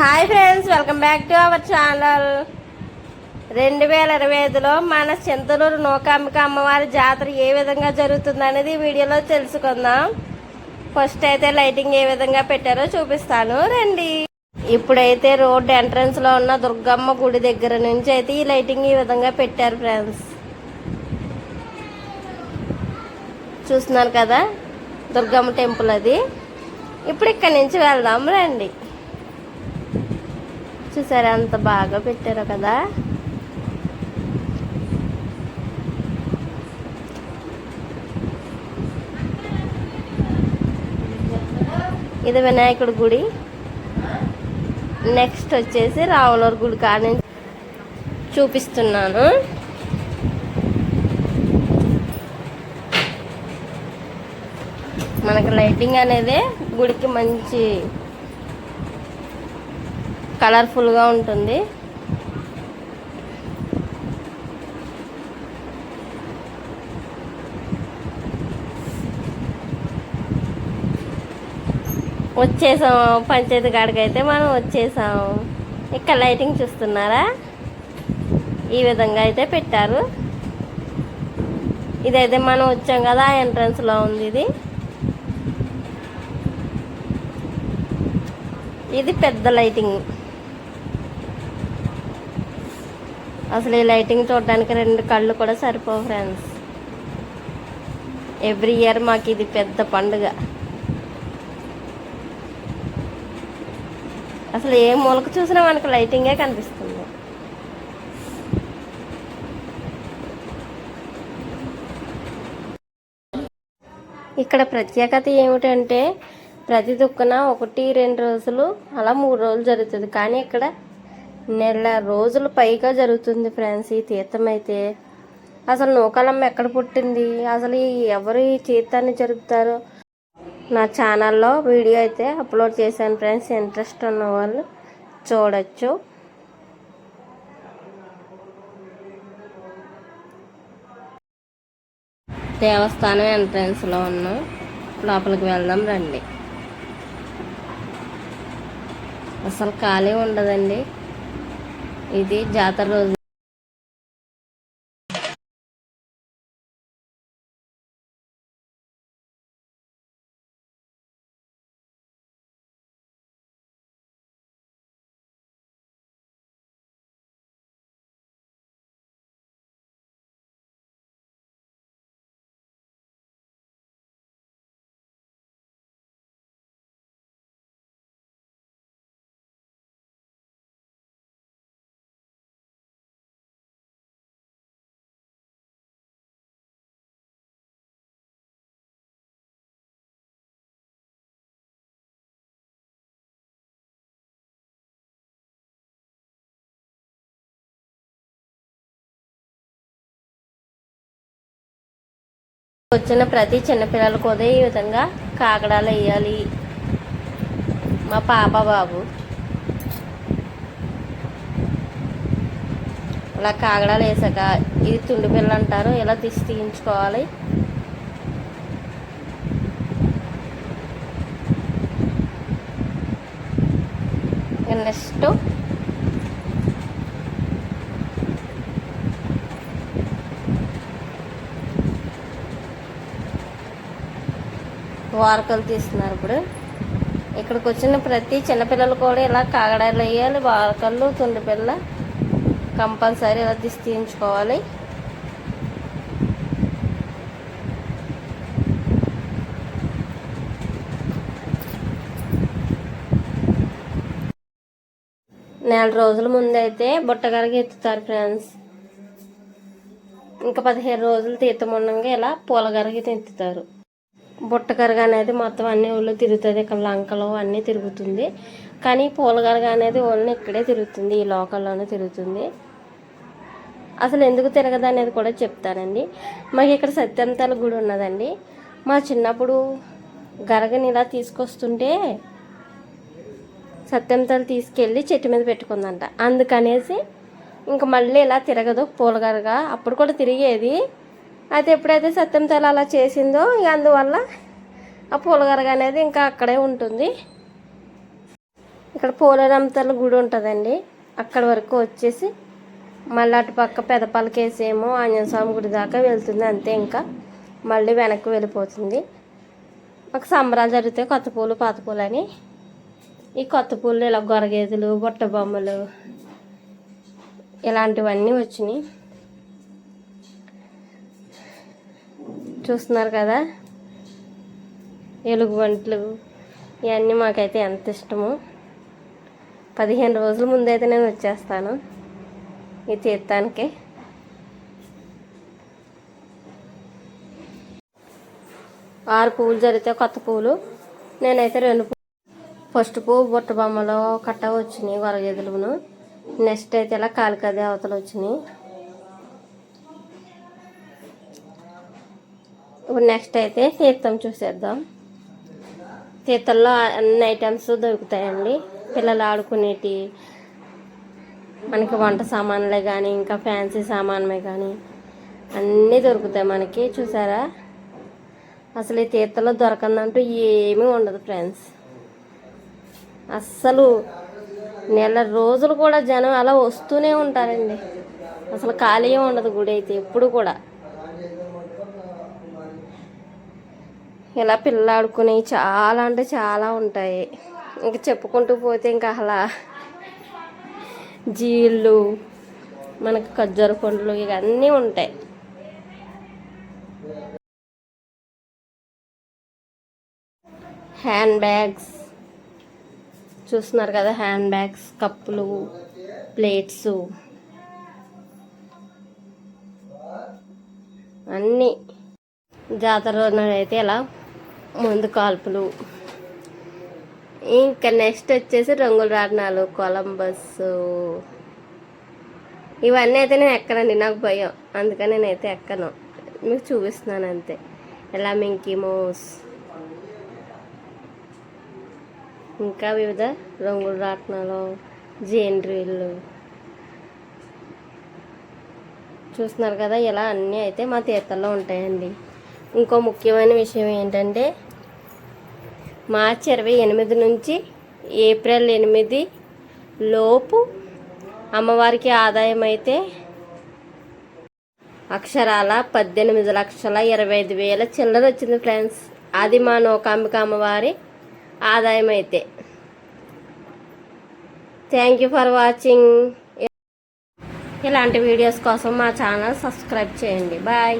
Hi friends welcome back to our channel. రెండు వేల ఇరవై ఐదులో మన చింతలూరు నూకాంబిక అమ్మవారి జాతర ఏ విధంగా జరుగుతుంది అనేది వీడియోలో తెలుసుకుందాం. ఫస్ట్ అయితే లైటింగ్ ఏ విధంగా పెట్టారో చూపిస్తాను. రండి. ఇప్పుడైతే రోడ్ ఎంట్రన్స్లో ఉన్న దుర్గమ్మ గుడి దగ్గర నుంచి అయితే ఈ లైటింగ్ ఈ విధంగా పెట్టారు ఫ్రెండ్స్. చూస్తున్నారు కదా దుర్గమ్మ టెంపుల్ అది. ఇప్పుడు ఇక్కడ నుంచి వెళ్దాం. రండి. చూసారా? అంత బాగా పెట్టారు కదా? ఇది వినాయకుడి గుడి. నెక్స్ట్ వచ్చేసి రావులూరు గుడి కాని చూపిస్తున్నాను. మనకి లైటింగ్ అనేది గుడికి మంచి కలర్ఫుల్గా ఉంటుంది. వచ్చేసాం. పంచాయతీ కాడికి అయితే మనం వచ్చేసాం. ఇక్కడ లైటింగ్ చూస్తున్నారా? ఈ విధంగా అయితే పెట్టారు. ఇదైతే మనం వచ్చాం కదా ఎంట్రన్స్లో ఉంది ఇది. ఇది పెద్ద లైటింగ్. అసలు ఈ లైటింగ్ చూడడానికి రెండు కళ్ళు కూడా సరిపోవు ఫ్రెండ్స్. ఎవ్రీ ఇయర్ మాకు ఇది పెద్ద పండుగ. అసలు ఏ మూలకు చూసినా మనకు లైటింగే కనిపిస్తుంది. ఇక్కడ ప్రత్యేకత ఏమిటంటే ప్రతి దుక్కున ఒకటి రెండు రోజులు అలా మూడు రోజులు జరుగుతుంది. కానీ ఇక్కడ నెల రోజులు పైగా జరుగుతుంది ఫ్రెండ్స్ ఈ తీర్థం అయితే. అసలు నూకాలమ్మ ఎక్కడ పుట్టింది? అసలు ఈ ఎవరు ఈ తీర్థాన్ని జరుపుతారు? నా ఛానల్లో వీడియో అయితే అప్లోడ్ చేశాను ఫ్రెండ్స్. ఇంట్రెస్ట్ ఉన్న వాళ్ళు చూడొచ్చు. దేవస్థానం ఎంట్రన్స్లో ఉన్నాం. లోపలికి వెళ్దాం రండి. అసలు ఖాళీ ఉండదండి. ఇది జాతర రోజు. వచ్చిన ప్రతి చిన్నపిల్లలు కూడా ఈ విధంగా కాకడాలు వేయాలి. మా పాప బాబు. ఇలా కాగడాలు వేసాక ఇది తుండి పిల్ల అంటారు ఇలా తీసి తీయించుకోవాలి. నెక్స్ట్ వారకలు తీస్తున్నారు ఇప్పుడు. ఇక్కడికి వచ్చిన ప్రతి చిన్నపిల్లలు కూడా ఇలా కాగడాలు వేయాలి వారకళ్ళు తుండి పిల్ల కంపల్సరీ ఇలా తీసి తీయించుకోవాలి. నెల రోజుల ముందైతే బుట్టగారికి ఎత్తుతారు ఫ్రెండ్స్. ఇంకా పదిహేను రోజులు తీర్థం ఉండగా ఇలా పూలగరగి ఎత్తుతారు. బుట్టగరగ అనేది మొత్తం అన్ని ఊళ్ళో తిరుగుతుంది. ఇక్కడ లంకలో అన్నీ తిరుగుతుంది. కానీ పూలగరగ అనేది ఓన్లీ ఇక్కడే తిరుగుతుంది. ఈ లోకల్లోనే తిరుగుతుంది. అసలు ఎందుకు తిరగదు అనేది కూడా చెప్తానండి. మాకు ఇక్కడ సత్యంతల గుడి ఉన్నదండి. మా చిన్నప్పుడు గరగని ఇలా తీసుకొస్తుంటే సత్యంతలు తీసుకెళ్ళి చెట్టు మీద పెట్టుకుందంట. అందుకనేసి ఇంక మళ్ళీ ఇలా తిరగదు పూలగరగా. అప్పుడు కూడా తిరిగేది అయితే ఎప్పుడైతే సత్యం తల అలా చేసిందో ఇక అందువల్ల ఆ పూలగరగ అనేది ఇంకా అక్కడే ఉంటుంది. ఇక్కడ పూలరమతల గుడి ఉంటుందండి. అక్కడ వరకు వచ్చేసి మళ్ళీ అటు పక్క పెదపలకేసేమో ఆంజనేయ స్వామి గుడి దాకా వెళ్తుంది అంతే ఇంకా. మళ్ళీ వెనక్కి వెళ్ళిపోతుంది. ఒక సంబరాలు జరుగుతాయి కొత్త పూలు పాత పూలు అని. ఈ కొత్త పూలు ఇలా గొరగేదులు బుట్ట బొమ్మలు ఇలాంటివన్నీ వచ్చినాయి. చూస్తున్నారు కదా? ఎలుగు వంటలు ఇవన్నీ మాకైతే ఎంత ఇష్టమో. పదిహేను రోజుల ముందైతే నేను వచ్చేస్తాను ఈ తీర్థానికి. ఆరు పువ్వులు జరిగితే కొత్త పువ్వులు. నేనైతే రెండు ఫస్ట్ పువ్వు బుట్ట బొమ్మలో కట్ట వచ్చినాయి వరగెదులును నెక్స్ట్ అయితే ఇలా కాలికదే అవతలు వచ్చినాయి ఇప్పుడు నెక్స్ట్ అయితే తీర్థం చూసేద్దాం. తీర్థంలో అన్ని ఐటమ్స్ దొరుకుతాయండి. పిల్లలు ఆడుకునేటి మనకి వంట సామాన్లే కానీ ఇంకా ఫ్యాన్సీ సామాన్లే కానీ అన్నీ దొరుకుతాయి మనకి. చూసారా? అసలు ఈ తీర్థంలో దొరకందంటూ ఏమీ ఉండదు ఫ్రెండ్స్ అస్సలు నెల రోజులు కూడా జనం అలా వస్తూనే ఉంటారండి. అసలు ఖాళీ ఉండదు గుడి అయితే ఎప్పుడు కూడా. ఇలా పిల్లలాడుకునేవి చాలా అంటే చాలా ఉంటాయి. ఇంకా చెప్పుకుంటూ పోతే ఇంకా అలా జీళ్ళు మనకు ఖజ్జర పండ్లు ఇవన్నీ ఉంటాయి. Hand bags. చూస్తున్నారు కదా హ్యాండ్ బ్యాగ్స్ కప్పులు ప్లేట్స్. అన్నీ జాతర రోజున అయితే ఇలా ముందు కాల్పులు. ఇంకా నెక్స్ట్ వచ్చేసి రంగుల రాట్నాలు కొలంబస్ ఇవన్నీ అయితే నేను ఎక్కనండి నాకు భయం. అందుకని నేనైతే ఎక్కను. మీకు చూపిస్తున్నాను అంతే. ఎలా మింకీ మోస్. ఇంకా వివిధ రంగుల రాట్నాలు జేండ్రీళ్ళు చూస్తున్నారు కదా ఇలా అన్నీ అయితే మా తీర్థంలో ఉంటాయండి. ఇంకో ముఖ్యమైన విషయం ఏంటంటే మార్చి ఇరవై ఎనిమిది నుంచి ఏప్రిల్ ఎనిమిది లోపు అమ్మవారికి ఆదాయం అయితే అక్షరాల పద్దెనిమిది లక్షల ఇరవై ఐదు వేల చిల్లర వచ్చింది ఫ్రెండ్స్. అది మా నౌకాంబిక అమ్మవారి ఆదాయం అయితే థ్యాంక్ యూ ఫర్ వాచింగ్ ఇలాంటి వీడియోస్ కోసం మా ఛానల్ సబ్స్క్రైబ్ చేయండి. బాయ్